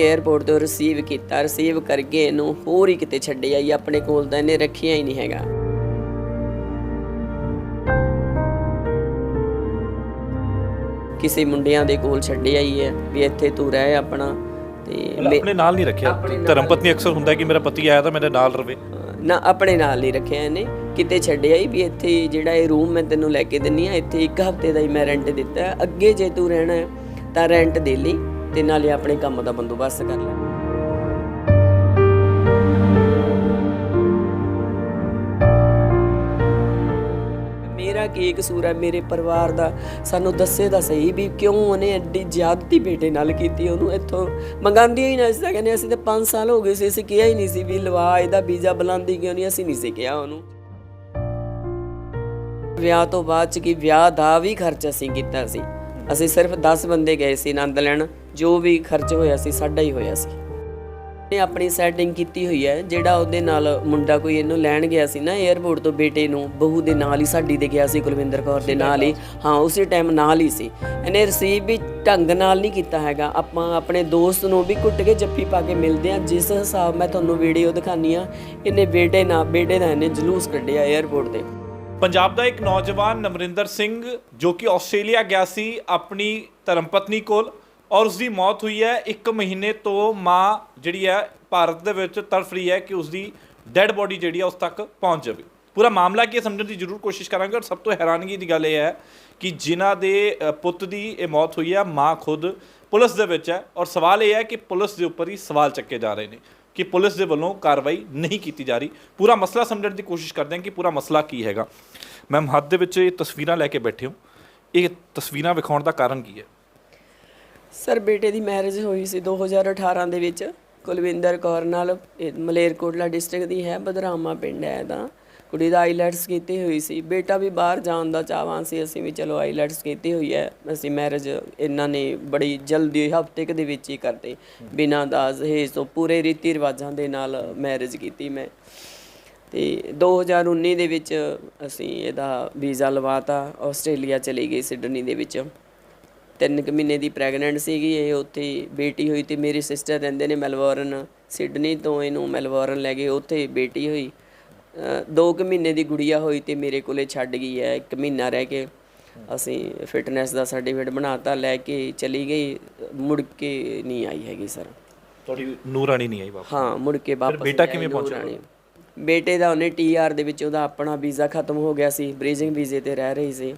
Airport ਤੋਂ receive ਕੀਤਾ receive ਕਰਕੇ ਇਹਨੂੰ ਹੋਰ ਹੀ ਕਿਤੇ ਛੱਡਿਆ ਜੀ ਆਪਣੇ ਕੋਲ ਤਾਂ ਇਹਨੇ ਰੱਖਿਆ ਹੀ ਨਹੀਂ ਹੈਗਾ। ਕਿਸੇ ਮੁੰਡਿਆਂ ਦੇ ਕੋਲ ਛੱਡਿਆ ਹੀ ਹੈ ਵੀ ਇੱਥੇ ਤੂੰ ਰਹਿ ਆਪਣਾ ਤੇ ਆਪਣੇ ਨਾਲ ਨਹੀਂ ਰੱਖਿਆ। ਧਰਮ ਪਤਨੀ ਅਕਸਰ ਹੁੰਦਾ ਕਿ ਮੇਰਾ ਪਤੀ ਆਇਆ ਤਾਂ ਮੇਰੇ ਨਾਲ ਰਵੇ। ਨਾ ਆਪਣੇ ਨਾਲ ਨਹੀਂ ਰੱਖਿਆ ਇਹਨੇ। ਕਿਤੇ ਛੱਡਿਆ ਹੀ ਵੀ ਇੱਥੇ ਜਿਹੜਾ ਇਹ ਰੂਮ ਮੈਂ ਤੈਨੂੰ ਲੈ ਕੇ ਦਿੰਨੀ ਆ ਇੱਥੇ ਇੱਕ ਹਫ਼ਤੇ ਦਾ ਹੀ ਮੈਂ ਰੈਂਟ ਦਿੱਤਾ। ਅੱਗੇ ਜੇ ਤੂੰ ਰਹਿਣਾ ਤਾਂ ਰੈਂਟ ਦੇ ਲਈ। ਤੇ ਨਾਲੇ ਆਪਣੇ ਕੰਮ ਦਾ ਬੰਦੋਬਸਤ ਕਰ ਲੈ। ਮੇਰਾ ਕੀ ਕਸੂਰ ਹੈ? ਮੇਰੇ ਪਰਿਵਾਰ ਦਾ ਸਾਨੂੰ ਦੱਸੇ ਤਾਂ ਸਹੀ ਵੀ ਕਿਉਂ ਉਹਨੇ ਐਡੀ ਜ਼ਿਆਦਤੀ ਬੇਟੇ ਨਾਲ ਕੀਤੀ, ਉਹਨੂੰ ਇੱਥੋਂ ਮੰਗਾਂਦੀ ਹੀ ਨਾ ਸੀ ਕਹਿੰਦੇ ਅਸੀਂ ਤਾਂ 5 ਸਾਲ ਹੋ ਗਏ ਸੀ, ਅਸੀਂ ਕਿਹਾ ਹੀ ਨਹੀਂ ਸੀ ਵੀ ਲਵਾ, ਇਹਦਾ ਵੀਜ਼ਾ ਬੁਲਾਉਂਦੀ ਕਿਉਂ ਨਹੀਂ, ਅਸੀਂ ਨਹੀਂ ਸੀ ਕਿਹਾ ਉਹਨੂੰ। ਵਿਆਹ ਤੋਂ ਬਾਅਦ ਚ ਕੀ ਵਿਆਹ ਦਾ ਵੀ ਖਰਚ ਅਸੀਂ ਕੀਤਾ ਸੀ। ਅਸੀਂ ਸਿਰਫ 10 ਬੰਦੇ ਗਏ ਸੀ ਆਨੰਦ ਲੈਣ, ਜੋ ਵੀ ਖਰਚ ਹੋਇਆ ਸੀ, ਸਾਡਾ ਹੀ ਹੋਇਆ ਸੀ। ਨੇ ਆਪਣੀ ਸੈਟਿੰਗ ਕੀਤੀ ਹੋਈ ਹੈ, ਜਿਹੜਾ ਉਹਦੇ ਨਾਲ ਮੁੰਡਾ ਕੋਈ ਇਹਨੂੰ ਲੈਣ ਗਿਆ ਸੀ ਨਾ 에ਅਰਪੋਰਟ ਤੋਂ ਬੇਟੇ ਨੂੰ, ਬਹੂ ਦੇ ਨਾਲ ਹੀ ਸਾਡੀ ਦੇ ਗਿਆ ਸੀ, ਕੁਲਵਿੰਦਰ ਕੌਰ ਦੇ ਨਾਲ ਹੀ। ਹਾਂ, ਉਸੇ ਟਾਈਮ ਨਾਲ ਹੀ ਸੀ। ਇਹਨੇ ਰਿਸੀਵ ਵੀ ਢੰਗ ਨਾਲ ਨਹੀਂ ਕੀਤਾ ਹੈਗਾ। ਆਪਾਂ ਆਪਣੇ ਦੋਸਤ ਨੂੰ ਵੀ ਕੁੱਟ ਕੇ ਜੱਫੀ ਪਾ ਕੇ ਮਿਲਦੇ ਆ ਜਿਸ ਹਿਸਾਬ ਮੈਂ ਤੁਹਾਨੂੰ ਵੀਡੀਓ ਦਿਖਾਨੀ ਆ ਇਹਨੇ ਬੇਟੇ ਨਾਲ, ਬੇਟੇ ਦਾ ਇਹਨੇ ਜਲੂਸ ਕੱਢਿਆ 에ਅਰਪੋਰਟ ਤੇ। ਪੰਜਾਬ ਦਾ ਇੱਕ ਨੌਜਵਾਨ ਨਮਰਿੰਦਰ ਸਿੰਘ ਜੋ ਕਿ ਆਸਟ੍ਰੇਲੀਆ ਗਿਆ ਸੀ ਆਪਣੀ ਧਰਮਪਤਨੀ ਕੋਲ ਔਰ ਉਸ ਦੀ ਮੌਤ ਹੋਈ ਹੈ। 1 ਮਹੀਨੇ ਤੋਂ ਮਾਂ ਜਿਹੜੀ ਹੈ ਭਾਰਤ ਦੇ ਵਿੱਚ ਤੜਫ ਰਹੀ ਹੈ ਕਿ ਉਸ ਦੀ ਡੈੱਡ ਬੋਡੀ ਜਿਹੜੀ ਹੈ ਉਸ ਤੱਕ ਪਹੁੰਚ ਜਾਵੇ। ਪੂਰਾ ਮਾਮਲਾ ਕੀ ਹੈ ਸਮਝਣ ਦੀ ਜ਼ਰੂਰ ਕੋਸ਼ਿਸ਼ ਕਰਾਂਗੇ ਔਰ ਸਭ ਤੋਂ ਹੈਰਾਨਗੀ ਦੀ ਗੱਲ ਇਹ ਹੈ ਕਿ ਜਿਨ੍ਹਾਂ ਦੇ ਪੁੱਤ ਦੀ ਇਹ ਮੌਤ ਹੋਈ ਹੈ, ਮਾਂ ਖੁਦ ਪੁਲਿਸ ਦੇ ਵਿੱਚ ਹੈ ਔਰ ਸਵਾਲ ਇਹ ਹੈ ਕਿ ਪੁਲਿਸ ਦੇ ਉੱਪਰ ਹੀ ਸਵਾਲ ਚੱਕੇ ਜਾ ਰਹੇ ਨੇ। ਕਿ ਪੁਲਿਸ ਦੇ ਵੱਲੋਂ ਕਾਰਵਾਈ ਨਹੀਂ ਕੀਤੀ ਜਾ ਰਹੀ। ਪੂਰਾ ਮਸਲਾ ਸਮਝਣ ਦੀ ਕੋਸ਼ਿਸ਼ ਕਰਦੇ ਹਾਂ ਕਿ ਪੂਰਾ ਮਸਲਾ ਕੀ ਹੈਗਾ। ਮੈਮ ਹੱਥ ਦੇ ਵਿੱਚ ਇਹ ਤਸਵੀਰਾਂ ਲੈ ਕੇ ਬੈਠੇ ਹੋ। ਇਹ ਤਸਵੀਰਾਂ ਵਿਖਾਉਣ ਦਾ ਕਾਰਨ ਕੀ ਹੈ? ਸਰ, ਬੇਟੇ ਦੀ ਮੈਰਿਜ ਹੋਈ ਸੀ 2018 ਦੇ ਵਿੱਚ। ਕੁਲਵਿੰਦਰ ਕੌਰ ਨਾਲ, ਇਹ ਮਲੇਰਕੋਟਲਾ ਡਿਸਟ੍ਰਿਕਟ ਦੀ ਹੈ, ਬਦਰਾਮਾ ਪਿੰਡ ਹੈ ਇਹਦਾ। ਕੁੜੀ ਦਾ ਆਈਲੈਟਸ ਕੀਤੀ ਹੋਈ ਸੀ। ਬੇਟਾ ਵੀ ਬਾਹਰ ਜਾਣ ਦਾ ਚਾਹਵਾਂ ਸੀ। ਅਸੀਂ ਵੀ ਚਲੋ ਆਈਲੈਟਸ ਕੀਤੀ ਹੋਈ ਹੈ। ਅਸੀਂ ਮੈਰਿਜ ਇਹਨਾਂ ਨੇ ਬੜੀ ਜਲਦੀ ਹਫ਼ਤੇ ਕੁ ਦੇ ਵਿੱਚ ਹੀ ਕਰਤੇ। ਬਿਨਾਂ ਦਾਜ, ਹੇਜ ਤੋਂ ਪੂਰੇ ਰੀਤੀ ਰਿਵਾਜਾਂ ਦੇ ਨਾਲ ਮੈਰਿਜ ਕੀਤੀ ਮੈਂ। ਤੇ 2019 ਦੇ ਵਿੱਚ ਅਸੀਂ ਇਹਦਾ ਵੀਜ਼ਾ ਲਵਾਤਾ। ਆਸਟ੍ਰੇਲੀਆ ਚਲੀ ਗਈ ਸਿਡਨੀ ਦੇ ਵਿੱਚ। ਤਿੰਨ ਕੁ ਮਹੀਨੇ ਦੀ ਪ੍ਰੈਗਨੈਂਟ ਸੀਗੀ। ਇਹ ਉੱਥੇ ਬੇਟੀ ਹੋਈ ਤੇ ਮੇਰੀ ਸਿਸਟਰ ਰਹਿੰਦੇ ਨੇ ਮੈਲਬੌਰਨ। ਸਿਡਨੀ ਤੋਂ ਇਹਨੂੰ ਮੈਲਬੌਰਨ ਲੈ ਗਏ ਉੱਥੇ ਬੇਟੀ ਹੋਈ। ਦੋ ਕੁ ਮਹੀਨੇ ਦੀ ਗੁੜੀਆ ਹੋਈ ਤੇ ਮੇਰੇ ਕੋਲੇ ਛੱਡ ਗਈ ਹੈ ਇੱਕ ਮਹੀਨਾ ਰਹਿ ਕੇ ਅਸੀਂ ਫਿਟਨੈਸ ਦਾ ਸਰਟੀਫਿਕੇਟ ਬਣਾਤਾ ਲੈ ਕੇ ਚਲੀ ਗਈ ਮੁੜ ਕੇ ਨਹੀਂ ਆਈ ਹੈਗੀ ਸਰ ਤੁਹਾਡੀ ਨੂਰਾਨੀ ਨਹੀਂ ਆਈ ਵਾਪਸ? ਹਾਂ ਮੁੜ ਕੇ ਵਾਪਸ ਬੇਟਾ ਕਿਵੇਂ ਪਹੁੰਚਿਆ। ਬੇਟੇ ਦਾ ਉਹਨੇ ਟੀਆਰ ਦੇ ਵਿੱਚ ਉਹਦਾ ਆਪਣਾ ਵੀਜ਼ਾ ਖਤਮ ਹੋ ਗਿਆ ਸੀ ਬ੍ਰੀਜਿੰਗ ਵੀਜ਼ੇ ਤੇ ਰਹਿ ਰਹੀ ਸੀ।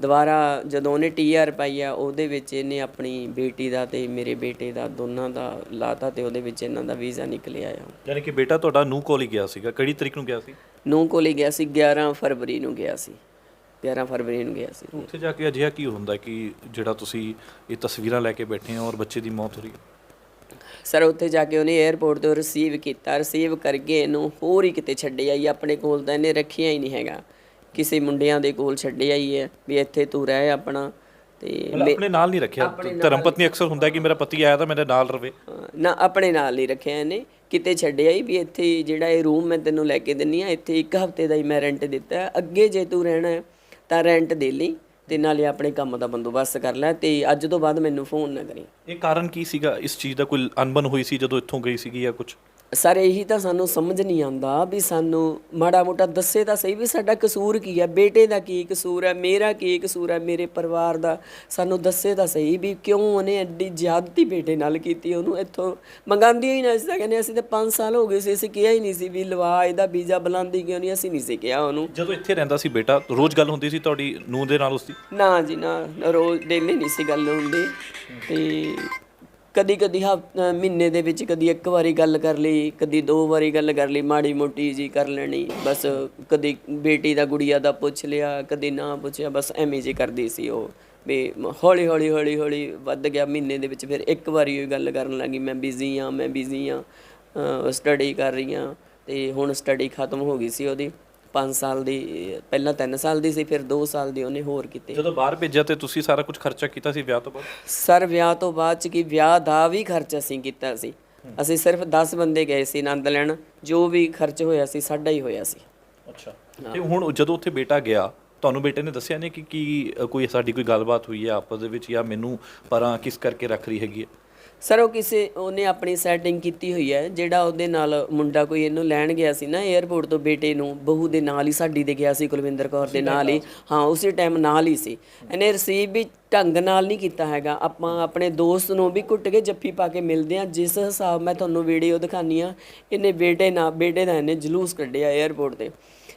ਦੁਬਾਰਾ ਜਦੋਂ ਉਹਨੇ ਟੀਆਰ ਪਾਈ ਆ ਉਹਦੇ ਵਿੱਚ ਇਹਨੇ ਆਪਣੀ ਬੇਟੀ ਦਾ ਤੇ ਮੇਰੇ ਬੇਟੇ ਦਾ ਦੋਨਾਂ ਦਾ ਲਾਤਾ ਤੇ ਉਹਦੇ ਵਿੱਚ ਇਹਨਾਂ ਦਾ ਵੀਜ਼ਾ ਨਿਕਲਿਆ ਆ। ਯਾਨੀ ਕਿ ਬੇਟਾ ਤੁਹਾਡਾ ਨੂੰ ਕੋਲ ਹੀ ਗਿਆ ਸੀਗਾ। ਕਿਹੜੀ ਤਰੀਕ ਨੂੰ ਗਿਆ ਸੀ? ਨੂੰ ਕੋਲੇ ਗਿਆ ਸੀ 11 ਫਰਵਰੀ ਨੂੰ ਗਿਆ ਸੀ। 11 ਫਰਵਰੀ ਨੂੰ ਗਿਆ ਸੀ। ਉੱਥੇ ਜਾ ਕੇ ਅਜਿਹਾ ਕੀ ਹੁੰਦਾ ਕਿ ਜਿਹੜਾ ਤੁਸੀਂ ਇਹ ਤਸਵੀਰਾਂ ਲੈ ਕੇ ਬੈਠੇ ਹੋ ਔਰ ਬੱਚੇ ਦੀ ਮੌਤ ਹੋ ਰਹੀ ਹੈ? ਸਰ ਉੱਥੇ ਜਾ ਕੇ ਉਹਨੇ 에ਅਰਪੋਰਟ ਤੋਂ ਰਿਸੀਵ ਕੀਤਾ। ਰਿਸੀਵ ਕਰਕੇ ਇਹਨੂੰ ਹੋਰ ਹੀ ਕਿਤੇ ਛੱਡਿਆ ਹੀ ਆਪਣੇ ਕੋਲ ਤਾਂ ਇਹਨੇ ਰੱਖਿਆ ਹੀ ਨਹੀਂ ਹੈਗਾ। ਕਿਸੇ ਮੁੰਡਿਆਂ ਦੇ ਕੋਲ ਛੱਡਿਆ ਹੀ ਹੈ ਵੀ ਇੱਥੇ ਤੂੰ ਰਹਿ ਆਪਣਾ ਤੇ ਮਤਲਬ ਆਪਣੇ ਨਾਲ ਨਹੀਂ ਰੱਖਿਆ। ਧਰਮ ਪਤਨੀ ਅਕਸਰ ਹੁੰਦਾ ਕਿ ਮੇਰਾ ਪਤੀ ਆਇਆ ਤਾਂ ਮੇਰੇ ਨਾਲ ਰਵੇ। ਨਾ ਆਪਣੇ ਨਾਲ ਨਹੀਂ ਰੱਖਿਆ ਇਹਨੇ। ਕਿਤੇ ਛੱਡਿਆ ਹੀ ਵੀ ਇੱਥੇ ਜਿਹੜਾ ਇਹ ਰੂਮ ਮੈਂ ਤੈਨੂੰ ਲੈ ਕੇ ਦਿੰਨੀ ਆ ਇੱਥੇ ਇੱਕ ਹਫ਼ਤੇ ਦਾ ਹੀ ਮੈਂ ਰੈਂਟ ਦਿੱਤਾ। ਅੱਗੇ ਜੇ ਤੂੰ ਰਹਿਣਾ ਤਾਂ ਰੈਂਟ ਦੇ ਲਈ ਤੇ ਨਾਲੇ ਆਪਣੇ ਕੰਮ ਦਾ ਬੰਦੋਬਸਤ ਕਰ ਲੈ ਤੇ ਅੱਜ ਤੋਂ ਬਾਅਦ ਮੈਨੂੰ ਫੋਨ ਨਾ ਕਰੀ। ਇਹ ਕਾਰਨ ਕੀ ਸੀਗਾ? ਇਸ ਚੀਜ਼ ਦਾ ਕੋਈ ਅਨਬਨ ਹੋਈ ਸੀ ਜਦੋਂ ਇੱਥੋਂ ਗਈ ਸੀਗੀ ਜਾਂ ਕੁਝ ਸਰ ਇਹੀ ਤਾਂ ਸਾਨੂੰ ਸਮਝ ਨਹੀਂ ਆਉਂਦਾ ਵੀ ਸਾਨੂੰ ਮਾੜਾ ਮੋਟਾ ਦੱਸੇ ਤਾਂ ਸਹੀ ਵੀ ਸਾਡਾ ਕਸੂਰ ਕੀ ਹੈ ਬੇਟੇ ਦਾ ਕੀ ਕਸੂਰ ਹੈ ਮੇਰਾ ਕੀ ਕਸੂਰ ਹੈ ਮੇਰੇ ਪਰਿਵਾਰ ਦਾ। ਸਾਨੂੰ ਦੱਸੇ ਤਾਂ ਸਹੀ ਵੀ ਕਿਉਂ ਉਹਨੇ ਐਡੀ ਜ਼ਿਆਦਤੀ ਬੇਟੇ ਨਾਲ ਕੀਤੀ ਉਹਨੂੰ ਇੱਥੋਂ ਮੰਗਾਂਦੀ ਹੀ ਨਾ। ਸੀ ਕਹਿੰਦੇ ਅਸੀਂ ਤਾਂ 5 ਸਾਲ ਹੋ ਗਏ ਸੀ ਅਸੀਂ ਕਿਹਾ ਹੀ ਨਹੀਂ ਸੀ ਵੀ ਲਵਾ ਇਹਦਾ ਵੀਜ਼ਾ ਬੁਲਾਉਂਦੀ ਕਿਉਂ ਨਹੀਂ ਅਸੀਂ ਨਹੀਂ ਸੀ ਕਿਹਾ ਉਹਨੂੰ। ਜਦੋਂ ਇੱਥੇ ਰਹਿੰਦਾ ਸੀ ਬੇਟਾ ਰੋਜ਼ ਗੱਲ ਹੁੰਦੀ ਸੀ ਤੁਹਾਡੀ ਨੂੰਹ ਦੇ ਨਾਲ ਉਸਦੀ ਨਾ ਜੀ ਨਾ ਰੋਜ਼ ਡੇਲੀ ਨਹੀਂ ਸੀ ਗੱਲ ਹੁੰਦੀ। ਤੇ ਕਦੀ ਕਦੀ ਹਫ਼- ਮਹੀਨੇ ਦੇ ਵਿੱਚ ਕਦੀ ਇੱਕ ਵਾਰੀ ਗੱਲ ਕਰ ਲਈ, ਕਦੀ ਦੋ ਵਾਰੀ ਗੱਲ ਕਰ ਲਈ, ਮਾੜੀ ਮੋਟੀ ਜੀ ਕਰ ਲੈਣੀ, ਬਸ ਕਦੀ ਬੇਟੀ ਦਾ ਗੁੜੀਆ ਦਾ ਪੁੱਛ ਲਿਆ, ਕਦੀ ਨਾ ਪੁੱਛਿਆ, ਬਸ ਐਵੇਂ ਜੀ ਕਰਦੀ ਸੀ ਉਹ, ਵੀ ਹੌਲੀ ਹੌਲੀ ਹੌਲੀ ਹੌਲੀ ਵੱਧ ਗਿਆ ਮਹੀਨੇ ਦੇ ਵਿੱਚ, ਫਿਰ ਇੱਕ ਵਾਰੀ ਉਹ ਗੱਲ ਕਰਨ ਲੱਗੀ, ਮੈਂ ਬਿਜ਼ੀ ਆ ਮੈਂ ਬਿਜ਼ੀ ਆ ਸਟੱਡੀ ਕਰ ਰਹੀ ਆ ਤੇ ਹੁਣ ਸਟੱਡੀ ਖਤਮ ਹੋ ਗਈ ਸੀ ਉਹਦੀ। 5 ਸਾਲ ਦੀ ਪਹਿਲਾਂ 3 ਸਾਲ ਦੀ ਸੀ ਫਿਰ 2 ਸਾਲ ਦੀ ਉਹਨੇ ਹੋਰ ਕੀਤੀ। ਜਦੋਂ ਬਾਹਰ ਭੇਜਿਆ ਤੇ ਤੁਸੀਂ ਸਾਰਾ ਕੁਝ ਖਰਚਾ ਕੀਤਾ ਸੀ ਵਿਆਹ ਤੋਂ ਬਾਅਦ? ਸਰ ਵਿਆਹ ਤੋਂ ਬਾਅਦ ਚ ਕੀ ਵਿਆਹ ਦਾ ਵੀ ਖਰਚ ਅਸੀਂ ਕੀਤਾ ਸੀ। ਅਸੀਂ ਸਿਰਫ 10 ਬੰਦੇ ਗਏ ਸੀ ਆਨੰਦ ਲੈਣ ਜੋ ਵੀ ਖਰਚ ਹੋਇਆ ਸੀ ਸਾਡਾ ਹੀ ਹੋਇਆ ਸੀ। ਅੱਛਾ। ਤੇ ਹੁਣ ਜਦੋਂ ਉੱਥੇ ਬੇਟਾ ਗਿਆ ਤੁਹਾਨੂੰ ਬੇਟੇ ਨੇ ਦੱਸਿਆ ਨਹੀਂ ਕਿ ਕੀ ਕੋਈ ਸਾਡੀ ਕੋਈ ਗੱਲਬਾਤ ਹੋਈ ਹੈ ਆਪਸ ਦੇ ਵਿੱਚ ਜਾਂ ਮੈਨੂੰ ਪਰਾਂ ਕਿਸ ਕਰਕੇ ਰੱਖ ਰਹੀ ਹੈਗੀ ਹੈ ਸਰ ਉਹ ਕਿਸੇ ਉਹਨੇ ਆਪਣੀ ਸੈਟਿੰਗ ਕੀਤੀ ਹੋਈ ਹੈ ਜਿਹੜਾ ਉਹਦੇ ਨਾਲ ਮੁੰਡਾ ਕੋਈ ਇਹਨੂੰ ਲੈਣ ਗਿਆ ਸੀ ਨਾ 에ਅਰਪੋਰਟ ਤੋਂ ਬੇਟੇ ਨੂੰ ਬਹੂ ਦੇ ਨਾਲ ਹੀ ਸਾਡੀ ਦੇ ਗਿਆ ਸੀ ਕੁਲਵਿੰਦਰ ਕੌਰ ਦੇ ਨਾਲ ਹੀ। ਹਾਂ ਉਸੇ ਟਾਈਮ ਨਾਲ ਹੀ ਸੀ। ਇਹਨੇ ਰਿਸੀਵ ਵੀ ਢੰਗ ਨਾਲ ਨਹੀਂ ਕੀਤਾ ਹੈਗਾ। ਆਪਾਂ ਆਪਣੇ ਦੋਸਤ ਨੂੰ ਵੀ ਕੁੱਟ ਕੇ ਜੱਫੀ ਪਾ ਕੇ ਮਿਲਦੇ ਆ ਜਿਸ ਹਿਸਾਬ ਮੈਂ ਤੁਹਾਨੂੰ ਵੀਡੀਓ ਦਿਖਾਨੀ ਆ ਇਹਨੇ ਬੇਟੇ ਨਾਲ ਬੇਟੇ ਦਾ ਇਹਨੇ ਜਲੂਸ ਕੱਢਿਆ 에ਅਰਪੋਰਟ ਤੇ।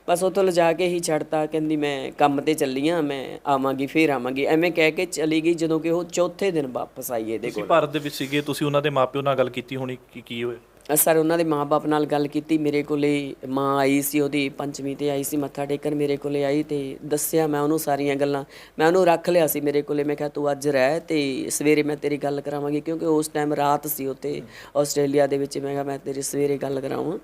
ਬਸ ਉੱਥੋਂ ਲਿਜਾ ਕੇ ਹੀ ਛੱਡਤਾ ਕਹਿੰਦੀ ਮੈਂ ਕੰਮ ਤੇ ਚੱਲੀ ਆ ਮੈਂ ਆਵਾਂਗੀ ਫੇਰ ਆਵਾਂਗੀ। ਐਵੇਂ ਕਹਿ ਕੇ ਚਲੀ ਗਈ ਜਦੋਂ ਕਿ ਉਹ ਚੌਥੇ ਦਿਨ ਵਾਪਸ ਆਈ ਇਹਦੇ ਤੁਸੀਂ ਕੋਲ। ਭਾਰਤ ਦੇ ਵਿੱਚ ਸੀਗੇ ਤੁਸੀਂ ਉਹਨਾਂ ਦੇ ਮਾਪਿਓ ਨਾਲ ਗੱਲ ਕੀਤੀ ਹੋਣੀ ਕਿ ਕੀ ਹੋਇਆ? ਸਰ ਉਹਨਾਂ ਦੇ ਮਾਪੇ ਨਾਲ ਗੱਲ ਕੀਤੀ ਮੇਰੇ ਕੋਲੇ ਮਾਂ ਆਈ ਸੀ ਉਹਦੀ ਪੰਚਮੀ ਤੇ ਆਈ ਸੀ ਮੱਥਾ ਟੇਕਣ ਮੇਰੇ ਕੋਲੇ ਆਈ ਤੇ ਦੱਸਿਆ ਮੈਂ ਉਹਨੂੰ ਸਾਰੀਆਂ ਗੱਲਾਂ। ਮੈਂ ਉਹਨੂੰ ਰੱਖ ਲਿਆ ਸੀ ਮੇਰੇ ਕੋਲੇ ਮੈਂ ਕਿਹਾ ਤੂੰ ਅੱਜ ਰਹਿ ਤੇ ਸਵੇਰੇ ਮੈਂ ਤੇਰੀ ਗੱਲ ਕਰਾਵਾਂਗੀ ਕਿਉਂਕਿ ਉਸ ਟਾਈਮ ਰਾਤ ਸੀ ਉੱਥੇ ਆਸਟ੍ਰੇਲੀਆ ਦੇ ਵਿੱਚ ਮੈਂ ਕਿਹਾ ਮੈਂ ਤੇਰੀ ਸਵੇਰੇ ਗੱਲ ਕਰਾਵਾਂ।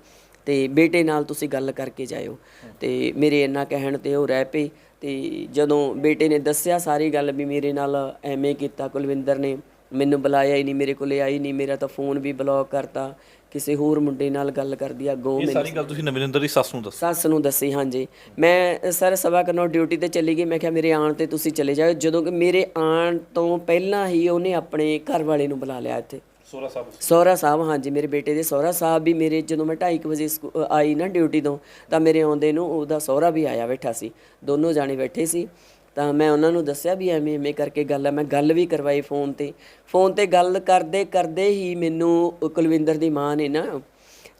ਤੇ ਬੇਟੇ ਨਾਲ ਤੁਸੀਂ ਗੱਲ ਕਰਕੇ ਜਾਇਓ। ਤੇ ਮੇਰੇ ਇੰਨਾ ਕਹਿਣ ਤੇ ਉਹ ਰਹਿ ਪਈ ਤੇ ਜਦੋਂ ਬੇਟੇ ਨੇ ਦੱਸਿਆ ਸਾਰੀ ਗੱਲ ਵੀ ਮੇਰੇ ਨਾਲ ਐਵੇਂ ਕੀਤਾ ਕੁਲਵਿੰਦਰ ਨੇ ਮੈਨੂੰ ਬੁਲਾਇਆ ਹੀ ਨਹੀਂ ਮੇਰੇ ਕੋਲੇ ਆਈ ਨਹੀਂ ਮੇਰਾ ਤਾਂ ਫੋਨ ਵੀ ਬਲੌਕ ਕਰਤਾ ਕਿਸੇ ਹੋਰ ਮੁੰਡੇ ਨਾਲ ਗੱਲ ਕਰਦੀ ਆ ਗੋ ਇਹ ਸਾਰੀ ਗੱਲ ਤੁਸੀਂ ਨਵਿੰਦਰ ਦੀ ਸੱਸ ਨੂੰ ਦੱਸੋ? ਸੱਸ ਨੂੰ ਦੱਸੀ ਹਾਂਜੀ। ਮੈਂ ਸਰ ਸਵਾ ਕਰਨੋਂ ਡਿਊਟੀ ਤੇ ਚਲੀ ਗਈ ਮੈਂ ਕਿਹਾ ਮੇਰੇ ਆਉਣ ਤੇ ਤੁਸੀਂ ਚਲੇ ਜਾਓ ਜਦੋਂ ਕਿ ਮੇਰੇ ਆਉਣ ਤੋਂ ਪਹਿਲਾਂ ਹੀ ਉਹਨੇ ਆਪਣੇ ਘਰ ਵਾਲੇ ਨੂੰ ਬੁਲਾ ਲਿਆ ਇੱਥੇ। ਸੋਰਾ ਸਾਹਿਬ ਸਹੁਰਾ ਸਾਹਿਬ, ਹਾਂਜੀ, ਮੇਰੇ ਬੇਟੇ ਦੇ ਸਹੁਰਾ ਸਾਹਿਬ ਵੀ ਮੇਰੇ, ਜਦੋਂ ਮੈਂ 2:30 ਵਜੇ ਸਕੂ- ਆਈ ਨਾ ਡਿਊਟੀ ਤੋਂ, ਤਾਂ ਮੇਰੇ ਆਉਂਦੇ ਨੂੰ ਉਹਦਾ ਸਹੁਰਾ ਵੀ ਆਇਆ ਬੈਠਾ ਸੀ। ਦੋਨੋਂ ਜਾਣੇ ਬੈਠੇ ਸੀ। ਤਾਂ ਮੈਂ ਉਹਨਾਂ ਨੂੰ ਦੱਸਿਆ ਵੀ ਐਵੇਂ ਐਵੇਂ ਕਰਕੇ ਗੱਲ ਆ, ਮੈਂ ਗੱਲ ਵੀ ਕਰਵਾਈ ਫੋਨ ਤੇ। ਫੋਨ ਤੇ ਗੱਲ ਕਰਦੇ ਕਰਦੇ ਹੀ ਮੈਨੂੰ ਕੁਲਵਿੰਦਰ ਦੀ ਮਾਂ ਨੇ ਨਾ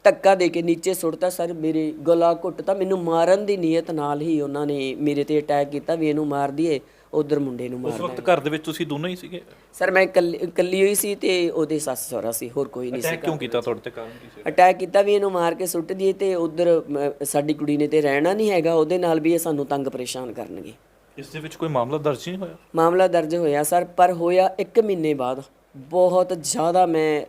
ਧੱਕਾ ਦੇ ਕੇ ਨੀਚੇ ਸੁੱਟਤਾ ਸਰ ਮੇਰੇ ਗਲਾ ਘੁੱਟਤਾ। ਮੈਨੂੰ ਮਾਰਨ ਦੀ ਨੀਅਤ ਨਾਲ ਹੀ ਉਹਨਾਂ ਨੇ ਮੇਰੇ ਤੇ ਅਟੈਕ ਕੀਤਾ ਵੀ ਇਹਨੂੰ ਮਾਰ ਦਈਏ ਉਧਰ ਮੁੰਡੇ ਨੂੰ ਮਾਰ ਉਸ ਵਕਤ ਘਰ ਦੇ ਵਿੱਚ ਤੁਸੀਂ ਦੋਨੋਂ ਹੀ ਸੀਗੇ? ਸਰ ਮੈਂ ਇਕੱਲੀ ਇਕੱਲੀ ਹੋਈ ਸੀ ਤੇ ਉਹਦੇ ਸੱਸ ਸਹੁਰਾ ਸੀ ਹੋਰ ਕੋਈ ਨਹੀਂ ਸੀ ਅਟੈਕ ਕਿਉਂ ਕੀਤਾ ਤੁਹਾਡੇ ਤੇ ਕਾਰਨ ਕੀ ਸੀ? ਅਟੈਕ ਕੀਤਾ ਵੀ ਇਹਨੂੰ ਮਾਰ ਕੇ ਸੁੱਟ ਦਈਏ ਤੇ ਉਧਰ ਸਾਡੀ ਕੁੜੀ ਨੇ ਤੇ ਰਹਿਣਾ ਨਹੀਂ ਹੈਗਾ ਉਹਦੇ ਨਾਲ ਵੀ ਇਹ ਸਾਨੂੰ ਤੰਗ ਪਰੇਸ਼ਾਨ ਕਰਨਗੇ। ਇਸ ਦੇ ਵਿੱਚ ਕੋਈ ਮਾਮਲਾ ਦਰਜ ਨਹੀਂ ਹੋਇਆ? ਮਾਮਲਾ ਦਰਜ ਹੋਇਆ ਸਰ ਪਰ ਹੋਇਆ 1 ਮਹੀਨੇ ਬਾਅਦ। ਬਹੁਤ ਜ਼ਿਆਦਾ ਮੈਂ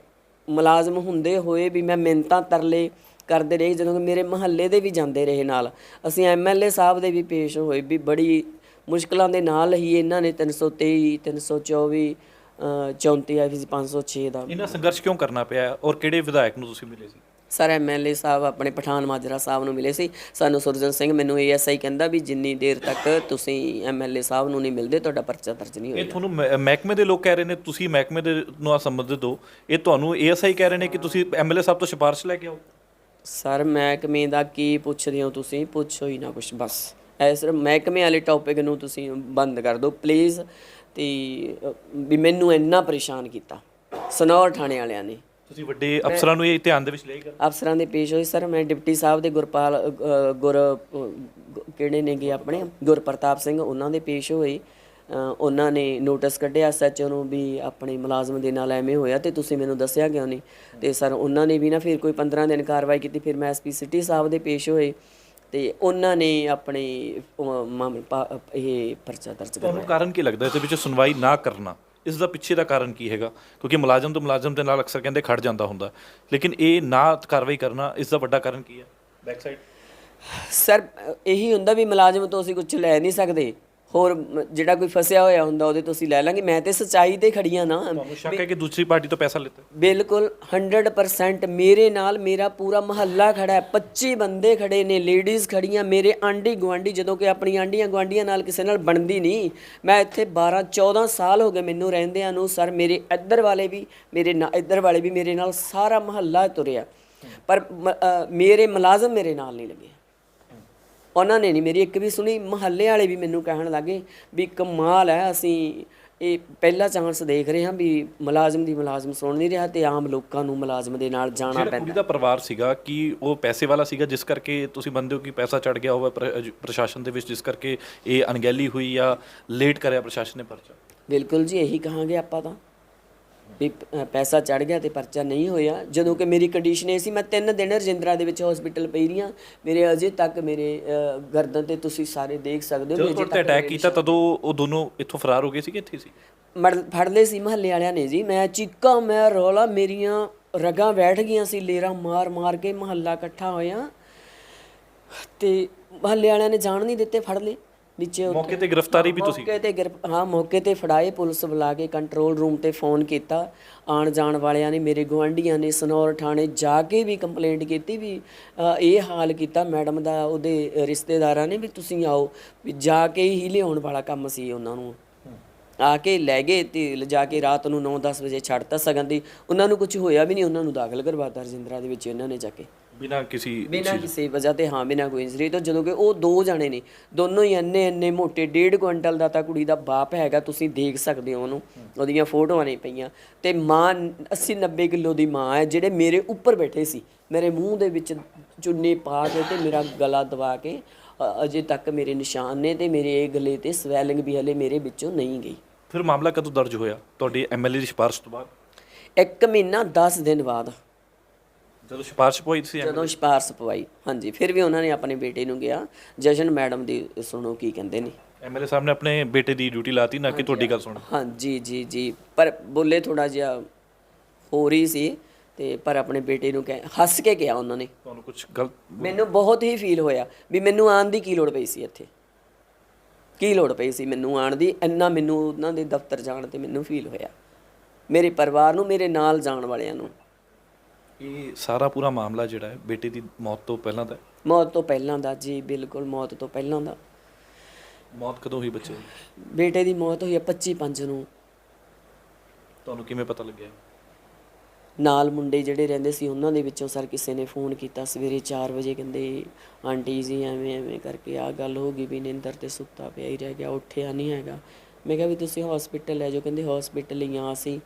ਮੁਲਾਜ਼ਮ ਹੁੰਦੇ ਹੋਏ ਵੀ ਮੈਂ ਮਿੰਤਾਂ ਤਰਲੇ ਕਰਦੇ ਰਹੇ ਜਦੋਂ ਕਿ ਮੇਰੇ ਮਹੱਲੇ ਦੇ ਵੀ ਜਾਂਦੇ ਰਹੇ ਨਾਲ। ਅਸੀਂ ਐਮਐਲਏ ਸਾਹਿਬ ਦੇ ਵੀ ਪੇਸ਼ ਹੋਏ ਵੀ ਬੜੀ ਮੁਸ਼ਕਲਾਂ ਦੇ ਨਾਲ ਹੀ ਇਹਨਾਂ ਨੇ 323 324 ਅ, 34 ਆਈਪੀਸੀ 506 ਦਾ। ਇਹਨਾਂ ਸੰਘਰਸ਼ ਕਿਉਂ ਕਰਨਾ ਪਿਆ ਔਰ ਕਿਹੜੇ ਵਿਧਾਇਕ ਨੂੰ ਤੁਸੀਂ ਮਿਲੇ ਸੀ? ਸਰ ਐਮਐਲਏ ਸਾਹਿਬ ਆਪਣੇ ਪਠਾਨ ਮਾਜਰਾ ਸਾਹਿਬ ਨੂੰ ਮਿਲੇ ਸੀ। ਸਾਨੂੰ ਸੁਰਜਨ ਸਿੰਘ ਮੈਨੂੰ ਏਐਸਆਈ ਕਹਿੰਦਾ ਵੀ ਜਿੰਨੀ ਦੇਰ ਤੱਕ ਤੁਸੀਂ ਐਮਐਲਏ ਸਾਹਿਬ ਨੂੰ ਨਹੀਂ ਮਿਲਦੇ ਤੁਹਾਡਾ ਪਰਚਾ ਦਰਜ ਨਹੀਂ ਇਹ ਹੋਏਗਾ। ਤੁਹਾਨੂੰ ਮਹਿ- ਮਹਿਕਮੇ ਦੇ ਲੋਕ ਕਹਿ ਰਹੇ ਨੇ ਤੁਸੀਂ ਮਹਿਕਮੇ ਦੇ ਨਾਲ ਸੰਬੰਧਿਤ ਹੋ ਇਹ ਤੁਹਾਨੂੰ ਏਐਸਆਈ ਕਹਿ ਰਹੇ ਨੇ ਕਿ ਤੁਸੀਂ ਐਮਐਲਏ ਸਾਹਿਬ ਤੋਂ ਸਿਫਾਰਿਸ਼ ਲੈ ਕੇ ਆਓ। ਸਰ ਮਹਿਕਮੇ ਦਾ ਕੀ ਪੁੱਛਦੇ ਹੋ ਤੁਸੀਂ? ਪੁੱਛੋ ਹੀ ਨਾ ਕੁਛ ਬਸ। ਐਸ ਮਹਿਕਮੇ ਵਾਲੇ ਟੌਪਿਕ ਨੂੰ ਤੁਸੀਂ ਬੰਦ ਕਰ ਦਿਓ ਪਲੀਜ਼ ਤੇ ਅ, ਵੀ ਮੈਨੂੰ ਇੰਨਾ ਪਰੇਸ਼ਾਨ ਕੀਤਾ। ਸਨੌਰ ਥਾਣੇ ਵਾਲਿਆਂ ਨੇ। ਤੁਸੀਂ ਵੱਡੇ ਅਫਸਰਾਂ ਨੂੰ ਇਹ ਧਿਆਨ ਦੇ ਵਿੱਚ ਲਏਗਾ ਅਫਸਰਾਂ ਦੇ ਪੇਸ਼ ਹੋਏ ਸਰ ਮੈਂ ਡਿਪਟੀ ਸਾਹਿਬ ਦੇ ਗੁਰਪਾਲ ਅ, ਗੁਰ ਅ, ਕਿਹੜੇ ਨੇਗੇ ਆਪਣੇ? ਗੁਰਪ੍ਰਤਾਪ ਸਿੰਘ ਉਹਨਾਂ ਦੇ ਪੇਸ਼ ਹੋਏ। ਅ, ਉਹਨਾਂ ਨੇ ਨੋਟਿਸ ਕੱਢਿਆ ਐਸਐਚਓ ਨੂੰ ਵੀ ਆਪਣੇ ਮੁਲਾਜ਼ਮ ਦੇ ਨਾਲ ਐਵੇਂ ਹੋਇਆ ਤੇ ਤੁਸੀਂ ਮੈਨੂੰ ਦੱਸਿਆ ਕਿਉਂ ਨਹੀਂ? ਤੇ ਸਰ ਉਹਨਾਂ ਨੇ ਵੀ ਨਾ ਫਿਰ ਕੋਈ 15 ਦਿਨ ਕਾਰਵਾਈ ਕੀਤੀ ਫਿਰ ਮੈਂ ਐਸਪੀ ਸਿਟੀ ਸਾਹਿਬ ਦੇ ਪੇਸ਼ ਹੋਏ ਤੇ ਉਹਨਾਂ ਨੇ ਆਪਣੇ ਅ, ਮਾਮਲਾ ਪਾ- ਇਹ ਪਰਚਾ ਦਰਜ ਕਰਵਾਇਆ। ਤੁਹਾਨੂੰ ਕਾਰਨ ਕੀ ਲੱਗਦਾ ਇਸ ਦੇ ਵਿੱਚ ਸੁਣਵਾਈ ਨਾ ਕਰਨਾ। ਇਸ ਦਾ ਪਿੱਛੇ ਦਾ ਕਾਰਨ ਕੀ ਹੈਗਾ? ਕਿਉਂਕਿ ਮੁਲਾਜ਼ਮ ਤੋਂ ਮੁਲਾਜ਼ਮ ਦੇ ਨਾਲ ਅਕਸਰ ਕਹਿੰਦੇ ਖੜ ਜਾਂਦਾ ਹੁੰਦਾ। ਲੇਕਿਨ ਇਹ ਨਾ ਕਾਰਵਾਈ ਕਰਨਾ ਇਸ ਦਾ ਵੱਡਾ ਕਾਰਨ ਕੀ ਹੈ? ਬੈਕ ਸਾਈਡ ਸਰ ਇਹੀ ਹੁੰਦਾ ਵੀ ਮੁਲਾਜ਼ਮ ਤੋਂ ਅਸੀਂ ਕੁਝ ਲੈ ਨਹੀਂ ਸਕਦੇ। ਹੋਰ ਜਿਹੜਾ ਕੋਈ ਫਸਿਆ ਹੋਇਆ ਹੁੰਦਾ ਉਹਦੇ ਤੋਂ ਅਸੀਂ ਲੈ ਲਾਂਗੇ। ਮੈਂ ਤੇ ਸੱਚਾਈ ਤੇ ਖੜੀਆਂ ਨਾ। ਤੁਹਾਨੂੰ ਸ਼ੱਕ ਹੈ ਕਿ ਦੂਸਰੀ ਪਾਰਟੀ ਤੋਂ ਪੈਸਾ ਲਿੱਤਾ? ਬਿਲਕੁਲ 100% ਮੇਰੇ ਨਾਲ ਮੇਰਾ ਪੂਰਾ ਮਹੱਲਾ ਖੜਾ ਹੈ। 25 ਬੰਦੇ ਖੜੇ ਨੇ ਲੇਡੀਜ਼ ਖੜੀਆਂ ਮੇਰੇ ਆਂਢੀ ਗੁਆਂਢੀ ਜਦੋਂ ਕਿ ਆਪਣੀ ਆਂਢੀਆਂ ਗੁਆਂਢੀਆਂ ਨਾਲ ਕਿਸੇ ਨਾਲ ਬਣਦੀ ਨਹੀਂ। ਮੈਂ ਇੱਥੇ 12 14 ਸਾਲ ਹੋ ਗਏ ਮੈਨੂੰ ਰਹਿੰਦਿਆਂ ਨੂੰ ਸਰ ਮੇਰੇ ਇੱਧਰ ਵਾਲੇ ਵੀ ਮੇਰੇ ਨਾਲ ਇੱਧਰ ਵਾਲੇ ਵੀ ਮੇਰੇ ਨਾਲ ਸਾਰਾ ਮਹੱਲਾ ਤੁਰਿਆ। ਪਰ ਮੇਰੇ ਮੁਲਾਜ਼ਮ ਮੇਰੇ ਨਾਲ ਨਹੀਂ ਲੱਗੇ। ਉਹਨਾਂ ਨੇ ਨਹੀਂ ਮੇਰੀ ਇੱਕ ਵੀ ਸੁਣੀ ਮਹੱਲੇ ਵਾਲੇ ਵੀ ਮੈਨੂੰ ਕਹਿਣ ਲੱਗੇ ਵੀ ਕਮਾਲ ਹੈ ਅਸੀਂ ਇਹ ਪਹਿਲਾ ਚਾਂਸ ਦੇਖ ਰਹੇ ਹਾਂ ਵੀ ਮੁਲਾਜ਼ਮ ਦੀ ਮੁਲਾਜ਼ਮ ਸੁਣ ਨਹੀਂ ਰਿਹਾ ਤੇ ਆਮ ਲੋਕਾਂ ਨੂੰ ਮੁਲਾਜ਼ਮ ਦੇ ਨਾਲ ਜਾਣਾ ਪੈਂਦਾ ਕੁੜੀ ਦਾ ਪਰਿਵਾਰ ਸੀਗਾ ਕਿ ਉਹ ਪੈਸੇ ਵਾਲਾ ਸੀਗਾ ਜਿਸ ਕਰਕੇ ਤੁਸੀਂ ਮੰਨਦੇ ਹੋ ਕਿ ਪੈਸਾ ਚੜ ਗਿਆ ਹੋਵੇ ਪ੍ਰਸ਼ਾਸਨ ਦੇ ਵਿੱਚ ਜਿਸ ਕਰਕੇ ਇਹ ਅਣਗਹਿਲੀ ਹੋਈ ਜਾਂ ਲੇਟ ਕਰਿਆ ਪ੍ਰਸ਼ਾਸਨ ਨੇ ਪਰਚਾ? ਬਿਲਕੁਲ ਜੀ ਇਹੀ ਕਹਾਂਗੇ ਆਪਾਂ ਤਾਂ। ਵੀ ਪੈਸਾ ਚੜ ਗਿਆ ਤੇ ਪਰਚਾ ਨਹੀਂ ਹੋਇਆ। ਜਦੋਂ ਕਿ ਮੇਰੀ ਕੰਡੀਸ਼ਨ ਇਹ ਸੀ ਮੈਂ ਤਿੰਨ ਦਿਨ ਰਜਿੰਦਰਾ ਦੇ ਵਿੱਚ ਹਸਪੀਟਲ ਪਈ ਹਾਂ ਮੇਰੇ ਅਜੇ ਤੱਕ ਮੇਰੇ ਗਰਦਨ ਤੇ ਤੁਸੀਂ ਸਾਰੇ ਦੇਖ ਸਕਦੇ ਹੋ ਜਦੋਂ ਤੇ ਅਟੈਕ ਕੀਤਾ ਤਦੋਂ ਉਹ ਦੋਨੋਂ ਇੱਥੋਂ ਫਰਾਰ ਹੋ ਗਏ ਸੀ ਕਿ ਇੱਥੇ ਸੀ? ਮੜ ਫੜ ਲਏ ਸੀ ਮਹੱਲੇ ਵਾਲਿਆਂ ਨੇ ਜੀ। ਮੈਂ ਚੀਕਾਂ ਮੈਂ ਰੌਲਾ ਮੇਰੀਆਂ ਰਗਾਂ ਬੈਠ ਗਈਆਂ ਸੀ ਲੇਰਾ ਮਾਰ ਮਾਰ ਕੇ ਮਹੱਲਾ ਇਕੱਠਾ ਹੋਇਆ। ਤੇ ਮਹੱਲੇ ਵਾਲਿਆਂ ਨੇ ਜਾਣ ਨਹੀਂ ਦਿੱਤੇ ਫੜ ਲਏ। ਉੱਤਰ- ਮੌਕੇ ਤੇ ਗ੍ਰਿਫਤਾਰੀ ਵੀ ਤੁਸੀਂ ਮੌਕੇ ਤੇ ਗਿਰਫ- ਹਾਂ ਮੌਕੇ ਤੇ ਫੜਾਏ ਪੁਲਿਸ ਬੁਲਾ ਕੇ ਕੰਟਰੋਲ ਰੂਮ ਤੇ ਫੋਨ ਕੀਤਾ। ਆਣ ਜਾਣ ਵਾਲਿਆਂ ਨੇ ਮੇਰੇ ਗੁਆਂਢੀਆਂ ਨੇ ਸਨੌਰ ਥਾਣੇ ਜਾ ਕੇ ਵੀ ਕੰਪਲੇਂਟ ਕੀਤੀ ਵੀ ਅ, ਇਹ ਹਾਲ ਕੀਤਾ। ਮੈਡਮ ਦਾ ਉਹਦੇ ਰਿਸ਼ਤੇਦਾਰਾਂ ਨੇ ਵੀ ਤੁਸੀਂ ਆਓ ਵੀ ਜਾ ਕੇ ਹੀ ਲਿਆਉਣ ਵਾਲਾ ਕੰਮ ਸੀ ਉਹਨਾਂ ਨੂੰ। ਆ ਕੇ ਲੈ ਗਏ ਤੇ ਲਿਜਾ ਕੇ ਰਾਤ ਨੂੰ 9-10 ਵਜੇ ਛੱਡਤਾ ਸਗਨ ਦੀ। ਉਹਨਾਂ ਨੂੰ ਕੁਝ ਹੋਇਆ ਵੀ ਨਹੀਂ ਉਹਨਾਂ ਨੂੰ ਦਾਖਲ ਕਰਵਾਤਾ ਰਜਿੰਦਰਾ ਦੇ ਵਿੱਚ ਇਹਨਾਂ ਨੇ ਜਾ ਕੇ। ਬਿਨਾਂ ਕਿਸੇ ਬਿਨਾਂ ਕਿਸੇ ਵਜ੍ਹਾ ਤੇ ਹਾਂ ਬਿਨਾਂ ਕੋਈ ਇੰਜਰੀ ਤੋਂ। ਜਦੋਂ ਕਿ ਉਹ ਦੋ ਜਾਣੇ ਨੇ ਦੋਨੋਂ ਹੀ ਇੰਨੇ ਇੰਨੇ ਮੋਟੇ ਡੇਢ ਕੁਇੰਟਲ ਦਾ ਤਾਂ ਕੁੜੀ ਦਾ ਬਾਪ ਹੈਗਾ ਤੁਸੀਂ ਦੇਖ ਸਕਦੇ ਹੋ ਉਹਨੂੰ। ਉਹਦੀਆਂ ਫੋਟੋਆਂ ਨੇ ਪਈਆਂ। ਤੇ ਮਾਂ 80 90 ਕਿਲੋ ਦੀ ਮਾਂ ਹੈ ਜਿਹੜੇ ਮੇਰੇ ਉੱਪਰ ਬੈਠੇ ਸੀ। ਮੇਰੇ ਮੂੰਹ ਦੇ ਵਿੱਚ ਚੁੰਨੀ ਪਾ ਕੇ ਤੇ ਮੇਰਾ ਗਲਾ ਦਬਾ ਕੇ ਅਜੇ ਤੱਕ ਮੇਰੇ ਨਿਸ਼ਾਨ ਨੇ ਤੇ ਮੇਰੇ ਇਹ ਗਲੇ ਤੇ ਸਵੈਲਿੰਗ ਵੀ ਹਲੇ ਮੇਰੇ ਵਿੱਚੋਂ ਨਹੀਂ ਗਈ। ਫਿਰ ਮਾਮਲਾ ਕਦੋਂ ਦਰਜ ਹੋਇਆ? ਤੁਹਾਡੀ ਐਮਐਲਏ ਦੀ ਸਿਫਾਰਿਸ਼ ਤੋਂ ਬਾਅਦ? ਇੱਕ ਮਹੀਨਾ 10 ਦਿਨ ਬਾਅਦ। ਜਦੋਂ ਸਿਫਾਰਿਸ਼ ਪਈ ਸੀ ਜਦੋਂ ਸਿਫਾਰਸ਼ ਪਵਾਈ ਹਾਂਜੀ ਫਿਰ ਵੀ ਉਹਨਾਂ ਨੇ ਆਪਣੇ ਬੇਟੇ ਨੂੰ ਗਿਆ ਜਸ਼ਨ ਮੈਡਮ ਦੀ ਸੁਣੋ ਕੀ ਕਹਿੰਦੇ ਨੇ। ਐਮਐਲਏ ਸਾਹਿਬ ਨੇ ਆਪਣੇ ਬੇਟੇ ਦੀ ਡਿਊਟੀ ਲਾਤੀ ਨਾ ਕਿ ਤੁਹਾਡੀ ਗੱਲ ਸੁਣ। ਹਾਂਜੀ ਜੀ ਜੀ ਪਰ ਬੋਲੇ ਥੋੜਾ ਜਿਹਾ ਹੋ ਰਹੀ ਸੀ ਤੇ ਪਰ ਆਪਣੇ ਬੇਟੇ ਨੂੰ ਕਹਿ ਹੱਸ ਕੇ ਕਿਹਾ ਉਹਨਾਂ ਨੇ। ਤੁਹਾਨੂੰ ਕੁਝ ਗਲਤ ਮੈਨੂੰ ਬਹੁਤ ਹੀ ਫੀਲ ਹੋਇਆ ਵੀ ਮੈਨੂੰ ਆਉਣ ਦੀ ਕੀ ਲੋੜ ਪਈ ਸੀ ਇੱਥੇ। ਕੀ ਲੋੜ ਪਈ ਸੀ ਮੈਨੂੰ ਆਉਣ ਦੀ? ਇੰਨਾ ਮੈਨੂੰ ਉਹਨਾਂ ਦੇ ਦਫ਼ਤਰ ਜਾਣ ਤੇ ਮੈਨੂੰ ਫੀਲ ਹੋਇਆ। ਮੇਰੇ ਪਰਿਵਾਰ ਨੂੰ ਮੇਰੇ ਨਾਲ ਜਾਣ ਵਾਲਿਆਂ ਨੂੰ। ਇਹ ਸਾਰਾ ਪੂਰਾ ਮਾਮਲਾ ਜਿਹੜਾ ਹੈ ਬੇਟੇ ਦੀ ਮੌਤ ਤੋਂ ਪਹਿਲਾਂ ਦਾ ਹੈ। ਮੌਤ ਤੋਂ ਪਹਿਲਾਂ ਦਾ ਜੀ ਬਿਲਕੁਲ ਮੌਤ ਤੋਂ ਪਹਿਲਾਂ ਦਾ। ਮੌਤ ਕਦੋਂ ਹੋਈ ਬੱਚੇ ਦੀ? ਬੇਟੇ ਦੀ ਮੌਤ ਹੋਈ ਹੈ 25 ਪੰਜ ਨੂੰ। ਤੁਹਾਨੂੰ ਕਿਵੇਂ ਪਤਾ ਲੱਗਿਆ? ਨਾਲ ਮੁੰਡੇ ਜਿਹੜੇ ਰਹਿੰਦੇ ਸੀ ਉਹਨਾਂ ਦੇ ਵਿੱਚੋਂ ਸਰ ਕਿਸੇ ਨੇ ਫੋਨ ਕੀਤਾ ਸਵੇਰੇ 4 ਵਜੇ ਕਹਿੰਦੇ ਆਂਟੀ ਜੀ ਐਵੇਂ ਐਵੇਂ ਕਰਕੇ ਆ ਗੱਲ ਹੋ ਗਈ ਵੀ ਨਿੰਦਰ ਤੇ ਸੁੱਤਾ ਪਿਆ ਹੀ ਰਹਿ ਗਿਆ ਉੱਠਿਆ ਨਹੀਂ ਹੈਗਾ। ਮੈਂ ਕਿਹਾ ਵੀ ਤੁਸੀਂ ਹਸਪੀਟਲ ਲੈ ਜਾਓ ਕਹਿੰਦੇ ਹਸਪੀਟਲ ਹੀ ਆ ਸੀ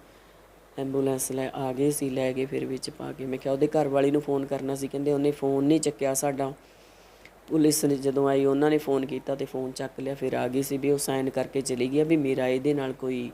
ਐਂਬੂਲੈਂਸ ਲੈ ਆ ਗਏ ਸੀ, ਲੈ ਕੇ ਫਿਰ ਵਿੱਚ ਪਾ ਕੇ। ਮੈਂ ਕਿਹਾ ਉਹਦੇ ਘਰ ਵਾਲੀ ਨੂੰ ਫੋਨ ਕਰਨਾ ਸੀ, ਕਹਿੰਦੇ ਉਹਨੇ ਫੋਨ ਨਹੀਂ ਚੱਕਿਆ ਸਾਡਾ। ਪੁਲਿਸ ਨੇ ਜਦੋਂ ਆਈ, ਉਹਨਾਂ ਨੇ ਫੋਨ ਕੀਤਾ ਤੇ ਫੋਨ ਚੱਕ ਲਿਆ, ਫਿਰ ਆ ਗਈ ਸੀ ਵੀ ਉਹ ਸਾਈਨ ਕਰਕੇ ਚਲੀ ਗਈ ਆ ਵੀ ਮੇਰਾ ਇਹਦੇ ਨਾਲ ਕੋਈ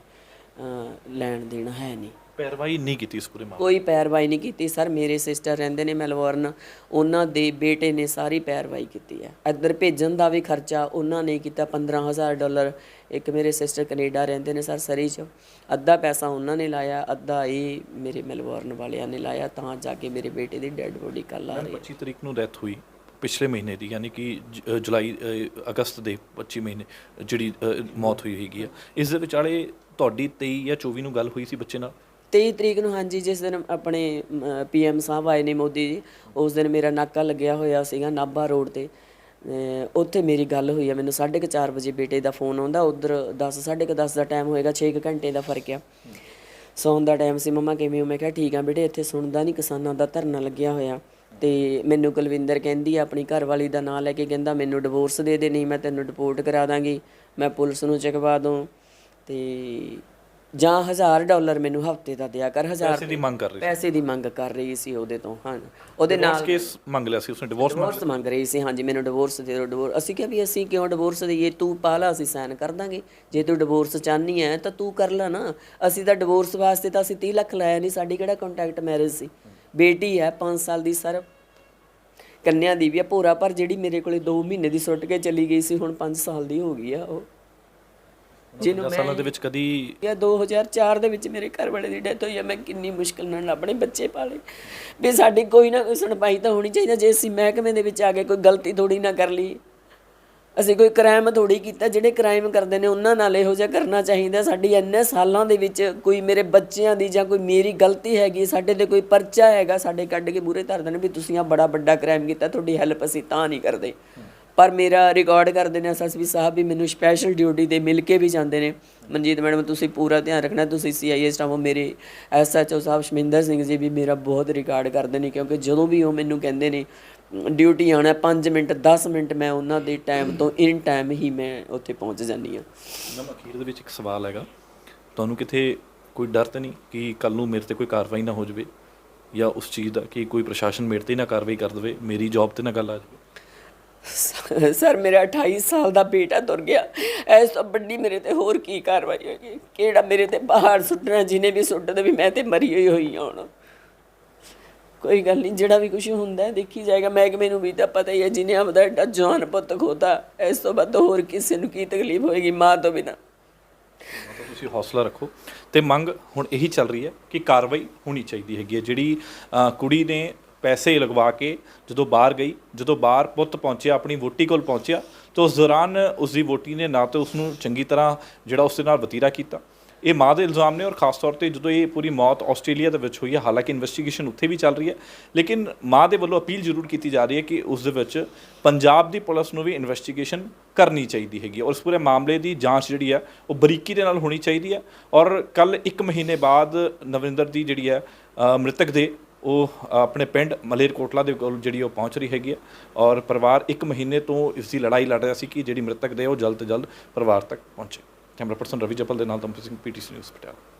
ਲੈਣ ਦੇਣ ਹੈ ਨਹੀਂ। ਪੈਰਵਾਈ ਨਹੀਂ ਕੀਤੀ ਇਸ ਪੂਰੇ ਮਾਮਲੇ ਕੋਈ ਪੈਰਵਾਈ ਨਹੀਂ ਕੀਤੀ ਸਰ ਮੇਰੇ ਸਿਸਟਰ ਰਹਿੰਦੇ ਨੇ ਮੈਲਬੌਰਨ ਉਹਨਾਂ ਦੇ ਬੇਟੇ ਨੇ ਸਾਰੀ ਪੈਰਵਾਈ ਕੀਤੀ ਹੈ। ਇੱਧਰ ਭੇਜਣ ਦਾ ਵੀ ਖਰਚਾ ਉਹਨਾਂ ਨੇ ਕੀਤਾ 15000 ਡਾਲਰ ਇੱਕ ਮੇਰੇ ਸਿਸਟਰ ਕੈਨੇਡਾ ਰਹਿੰਦੇ ਨੇ ਸਰ ਸਰੀ 'ਚ। ਅੱਧਾ ਪੈਸਾ ਉਹਨਾਂ ਨੇ ਲਾਇਆ ਅੱਧਾ ਇਹ ਮੇਰੇ ਮੈਲਬੌਰਨ ਵਾਲਿਆਂ ਨੇ ਲਾਇਆ ਤਾਂ ਜਾ ਕੇ ਮੇਰੇ ਬੇਟੇ ਦੀ ਡੈੱਡ ਬੋਡੀ ਕੱਲ ਆ ਰਹੀ ਹੈ। 25 ਤਰੀਕ ਨੂੰ ਡੈਥ ਹੋਈ ਪਿਛਲੇ ਮਹੀਨੇ ਦੀ ਯਾਨੀ ਕਿ ਜ- ਜੁਲਾਈ ਅ, ਅਗਸਤ ਦੇ 25 ਮਹੀਨੇ ਜਿਹੜੀ ਅ, ਮੌਤ ਹੋਈ ਹੈਗੀ ਆ। ਇਸ ਦੇ ਵਿਚਾਲੇ ਤੁਹਾਡੀ 23 ਜਾਂ 24 ਨੂੰ ਗੱਲ ਹੋਈ ਸੀ ਬੱਚੇ ਨਾਲ? 23 ਤਰੀਕ ਨੂੰ, ਹਾਂਜੀ, ਜਿਸ ਦਿਨ ਆਪਣੇ ਪੀਐਮ ਸਾਹਿਬ ਆਏ ਨੇ ਮੋਦੀ ਜੀ, ਉਸ ਦਿਨ ਮੇਰਾ ਨਾਕਾ ਲੱਗਿਆ ਹੋਇਆ ਸੀਗਾ ਨਾਭਾ ਰੋਡ ਤੇ। ਉੱਥੇ ਮੇਰੀ ਗੱਲ ਹੋਈ ਆ, ਮੈਨੂੰ 4:30 ਵਜੇ ਬੇਟੇ ਦਾ ਫੋਨ ਆਉਂਦਾ, ਉਧਰ 10 10:30 ਦਾ ਟਾਈਮ ਹੋਏਗਾ 6 ਘੰਟੇ ਦਾ ਫ਼ਰਕ ਆ। ਸੌਣ ਦਾ ਟਾਈਮ ਸੀ, ਮਮਾ ਕਿਵੇਂ ਹੋ? ਮੈਂ ਕਿਹਾ, ਠੀਕ ਆ ਬੇਟੇ, ਇੱਥੇ ਸੁਣਦਾ ਨਹੀਂ ਕਿਸਾਨਾਂ ਦਾ ਧਰਨਾ ਲੱਗਿਆ ਹੋਇਆ। ਤੇ ਮੈਨੂੰ ਕੁਲਵਿੰਦਰ ਕਹਿੰਦੀ ਆ, ਆਪਣੀ ਘਰ ਵਾਲੀ ਦਾ ਨਾਂ ਲੈ ਕੇ ਕਹਿੰਦਾ, ਮੈਨੂੰ ਡਿਵੋਰਸ ਦੇ ਦੇ, ਨਹੀਂ ਮੈਂ ਤੈਨੂੰ ਡਿਪੋਰਟ ਕਰਾ ਦਾਂਗੀ, ਮੈਂ ਪੁਲਿਸ ਨੂੰ ਚਕਵਾ ਦੂੰ। ਤੇ ਜਾਂ 1000 ਡਾਲਰ ਮੈਨੂੰ ਹਫ਼ਤੇ ਦਾ ਦਿਆ ਕਰ 1000 ਪੈਸੇ ਦੀ ਮੰਗ ਕਰ ਰਹੀ ਪੈਸੇ ਦੀ ਮੰਗ ਕਰ ਰਹੀ ਸੀ ਉਹਦੇ ਤੋਂ ਹਾਂ। ਉਹਦੇ ਨਾਲ ਕੇਸ ਮੰਗ ਲਿਆ ਸੀ ਉਸਨੇ ਡਿਵੋਰਸ ਡਿਵੋਰਸ ਮੰਗ ਰਹੀ ਸੀ ਹਾਂਜੀ ਮੈਨੂੰ ਡਿਵੋਰਸ ਦੇ ਦਿਓ ਡਿਵੋਰਸ ਅਸੀਂ ਕਿਹਾ ਵੀ ਅਸੀਂ ਕਿਉਂ ਡਿਵੋਰਸ ਦਈਏ? ਤੂੰ ਪਾਲਾ ਅਸੀਂ ਸਾਈਨ ਕਰ ਦਾਂਗੇ। ਜੇ ਤੂੰ ਡਿਵੋਰਸ ਚਾਹਨੀ ਹੈ ਤਾਂ ਤੂੰ ਕਰ ਲੈ ਨਾ। ਅਸੀਂ ਤਾਂ ਡਿਵੋਰਸ ਵਾਸਤੇ ਤਾਂ ਅਸੀਂ 30 ਲੱਖ ਲਾਇਆ ਨਹੀਂ ਸਾਡੀ ਕਿਹੜਾ ਕੰਟੈਕਟ ਮੈਰਿਜ ਸੀ? ਬੇਟੀ ਹੈ 5 ਸਾਲ ਦੀ ਸਰ। ਕੰਨਿਆ ਦੀ ਵੀ ਆ ਭੋਰਾ ਪਰ ਜਿਹੜੀ ਮੇਰੇ ਕੋਲੇ 2 ਮਹੀਨੇ ਦੀ ਸੁੱਟ ਕੇ ਚਲੀ ਗਈ ਸੀ ਹੁਣ 5 ਸਾਲ ਦੀ ਹੋ ਗਈ ਆ ਉਹ। ਜਿਹਨੂੰ ਮੈਂ ਸਾਲਾਂ ਦੇ ਵਿੱਚ ਕਦੀ ਜਾਂ 2004 ਦੇ ਵਿੱਚ ਮੇਰੇ ਘਰ ਵਾਲੇ ਦੀ ਡੈਥ ਹੋਈ ਹੈ ਮੈਂ ਕਿੰਨੀ ਮੁਸ਼ਕਲ ਨਾਲ ਆਪਣੇ ਬੱਚੇ ਪਾਲੇ। ਵੀ ਸਾਡੀ ਕੋਈ ਨਾ ਕੋਈ ਸੁਣਵਾਈ ਤਾਂ ਹੋਣੀ ਚਾਹੀਦੀ ਜੇ ਅਸੀਂ ਮਹਿਕਮੇ ਦੇ ਵਿੱਚ ਆ ਕੇ ਕੋਈ ਗਲਤੀ ਥੋੜੀ ਨਾ ਕਰ ਲਈ ਅਸੀਂ ਕੋਈ ਕ੍ਰਾਈਮ ਥੋੜੀ ਕੀਤਾ ਜਿਹੜੇ ਕ੍ਰਾਈਮ ਕਰਦੇ ਨੇ ਉਹਨਾਂ ਨਾਲ ਇਹੋ ਜਿਹਾ ਕਰਨਾ ਚਾਹੀਦਾ। ਸਾਡੀ ਇੰਨੇ ਸਾਲਾਂ ਦੇ ਵਿੱਚ ਕੋਈ ਮੇਰੇ ਬੱਚਿਆਂ ਦੀ ਜਾਂ ਕੋਈ ਮੇਰੀ ਗਲਤੀ ਹੈਗੀ ਸਾਡੇ ਤੇ ਕੋਈ ਪਰਚਾ ਹੈਗਾ ਸਾਡੇ ਕੱਢ ਕੇ ਮੂਰੇ ਧਰ ਦੇਣ ਵੀ ਤੁਸੀਂ ਆ ਬੜਾ ਵੱਡਾ ਕ੍ਰਾਈਮ ਕੀਤਾ ਤੁਹਾਡੀ ਹੈਲਪ ਅਸੀਂ ਤਾਂ ਨਹੀਂ ਕਰਦੇ। ਪਰ ਮੇਰਾ ਰਿਕਾਰਡ ਕਰਦੇ ਨੇ ਐਸਐਸਪੀ ਸਾਹਿਬ ਵੀ ਮੈਨੂੰ ਸਪੈਸ਼ਲ ਡਿਊਟੀ ਤੇ ਮਿਲ ਕੇ ਵੀ ਜਾਂਦੇ ਨੇ। ਮਨਜੀਤ ਮੈਡਮ, ਤੁਸੀਂ ਪੂਰਾ ਧਿਆਨ ਰੱਖਣਾ, ਤੁਸੀਂ ਸੀਆਈਏ ਸਟਾਫ ਹੋ, ਮੇਰੇ ਐਸਐਚਓ ਸਾਹਿਬ ਸ਼ਮਿੰਦਰ ਸਿੰਘ ਜੀ ਵੀ ਮੇਰਾ ਬਹੁਤ ਰਿਕਾਰਡ ਕਰਦੇ ਨੇ ਕਿਉਂਕਿ ਜਦੋਂ ਵੀ ਉਹ ਮੈਨੂੰ ਕਹਿੰਦੇ ਨੇ ਡਿਊਟੀ ਆਣਾ 5 ਮਿੰਟ 10 ਮਿੰਟ ਮੈਂ ਉਹਨਾਂ ਦੇ ਟਾਈਮ ਤੋਂ ਇਨ ਟਾਈਮ ਹੀ ਮੈਂ ਉੱਥੇ ਪਹੁੰਚ ਜਾਂਦੀ ਹਾਂ। ਨਮ ਅਖੀਰ ਦੇ ਵਿੱਚ ਇੱਕ ਸਵਾਲ ਹੈਗਾ। ਤੁਹਾਨੂੰ ਕਿਤੇ ਕੋਈ ਡਰ ਤਾਂ ਨਹੀਂ ਕਿ ਕੱਲ ਨੂੰ ਮੇਰੇ ਤੇ ਕੋਈ ਕਾਰਵਾਈ ਨਾ ਹੋ ਜਾਵੇ? ਜਾਂ ਉਸ ਚੀਜ਼ ਦਾ ਕਿ ਕੋਈ ਪ੍ਰਸ਼ਾਸਨ ਮੇਰੇ ਤੇ ਨਾ ਕਾਰਵਾਈ ਕਰ ਦੇਵੇ, ਮੇਰੀ ਜੌਬ ਤੇ ਨਾ ਗੱਲ ਆ ਜਾਵੇ? ਸਰ ਮੇਰਾ 28 ਸਾਲ ਦਾ ਬੇਟਾ ਤੁਰ ਗਿਆ। ਐਸ ਤੋਂ ਵੱਡੀ ਮੇਰੇ ਤੇ ਹੋਰ ਕੀ ਕਾਰਵਾਈ ਹੋਏਗੀ? ਕਿਹੜਾ ਮੇਰੇ ਤੇ ਬਾਹਰ ਸੁੱਟਣਾ ਜਿਹਨੇ ਵੀ ਸੁੱਟ ਦੇ ਵੀ ਮੈਂ ਤੇ ਮਰੀ ਹੋਈ ਹੋਈ ਹਾਂ ਹੁਣ। ਕੋਈ ਗੱਲ ਨਹੀਂ ਜਿਹੜਾ ਵੀ ਕੁਝ ਹੁੰਦਾ ਹੈ ਦੇਖੀ ਜਾਏਗਾ। ਮਹਿਕਮੇ ਨੂੰ ਵੀ ਤਾਂ ਪਤਾ ਹੀ ਹੈ ਜਿਹਨੇ ਆਪਦਾ ਐਡਾ ਜਵਾਨ ਪੁੱਤ ਖੋਤਾ ਇਸ ਤੋਂ ਵੱਧ ਹੋਰ ਕਿਸੇ ਨੂੰ ਕੀ ਤਕਲੀਫ ਹੋਏਗੀ ਮਾਂ ਤੋਂ ਬਿਨਾ? ਮਤਲਬ ਤੁਸੀਂ ਹੌਸਲਾ ਰੱਖੋ। ਤੇ ਮੰਗ ਹੁਣ ਇਹੀ ਚੱਲ ਰਹੀ ਹੈ ਕਿ ਕਾਰਵਾਈ ਹੋਣੀ ਚਾਹੀਦੀ ਹੈਗੀ ਹੈ। ਜਿਹੜੀ ਅ, ਕੁੜੀ ਨੇ ਪੈਸੇ ਲਗਵਾ ਕੇ ਜਦੋਂ ਬਾਹਰ ਗਈ, ਜਦੋਂ ਬਾਹਰ ਪੁੱਤ ਪਹੁੰਚਿਆ, ਆਪਣੀ ਵੋਟੀ ਕੋਲ ਪਹੁੰਚਿਆ, ਤਾਂ ਉਸ ਦੌਰਾਨ ਉਸ ਦੀ ਵੋਟੀ ਨੇ ਨਾ ਤਾਂ ਉਸ ਨੂੰ ਚੰਗੀ ਤਰ੍ਹਾਂ ਜਿਹੜਾ ਉਸ ਦੇ ਨਾਲ ਵਤੀਰਾ ਕੀਤਾ। ਇਹ ਮਾਂ ਦੇ ਇਲਜ਼ਾਮ ਨੇ ਔਰ ਖਾਸ ਤੌਰ ਤੇ ਜਦੋਂ ਇਹ ਪੂਰੀ ਮੌਤ ਆਸਟ੍ਰੇਲੀਆ ਦੇ ਵਿੱਚ ਹੋਈ ਹੈ, ਹਾਲਾਂਕਿ ਇਨਵੈਸਟੀਗੇਸ਼ਨ ਉੱਥੇ ਵੀ ਚੱਲ ਰਹੀ ਹੈ, ਲੇਕਿਨ ਮਾਂ ਦੇ ਵੱਲੋਂ ਅਪੀਲ ਜ਼ਰੂਰ ਕੀਤੀ ਜਾ ਰਹੀ ਹੈ ਕਿ ਉਸ ਦੇ ਵਿੱਚ ਪੰਜਾਬ ਦੀ ਪੁਲਿਸ ਨੂੰ ਵੀ ਇਨਵੈਸਟੀਗੇਸ਼ਨ ਕਰਨੀ ਚਾਹੀਦੀ ਹੈਗੀ ਔਰ ਇਸ ਪੂਰੇ ਮਾਮਲੇ ਦੀ ਜਾਂਚ ਜਿਹੜੀ ਹੈ, ਉਹ ਬਰੀਕੀ ਦੇ ਨਾਲ ਹੋਣੀ ਚਾਹੀਦੀ ਹੈ ਔਰ ਕੱਲ 1 ਮਹੀਨੇ ਬਾਅਦ ਨਵਿੰਦਰ ਦੀ ਜਿਹੜੀ ਹੈ ਮ੍ਰਿਤਕ ਦੇ ਉਹ ਆਪਣੇ ਪਿੰਡ ਮਲੇਰਕੋਟਲਾ ਦੇ ਕੋਲ ਜਿਹੜੀ ਉਹ ਪਹੁੰਚ ਰਹੀ ਹੈਗੀ ਹੈ ਔਰ ਪਰਿਵਾਰ 1 ਮਹੀਨੇ ਤੋਂ ਇਸ ਦੀ ਲੜਾਈ ਲੜ ਰਿਹਾ ਸੀ ਕਿ ਜਿਹੜੀ ਮ੍ਰਿਤਕ ਦੇ ਉਹ ਜਲਦ ਤੋਂ ਜਲਦ ਪਰਿਵਾਰ ਤੱਕ ਪਹੁੰਚੇ। ਕੈਮਰਾ ਪਰਸਨ ਰਵੀ ਜਪਲ ਦੇ ਨਾਲ ਦਮਪ੍ਰੀਤ ਸਿੰਘ, ਪੀਟੀਸੀ ਨਿਊਜ਼ ਪਟਿਆਲਾ।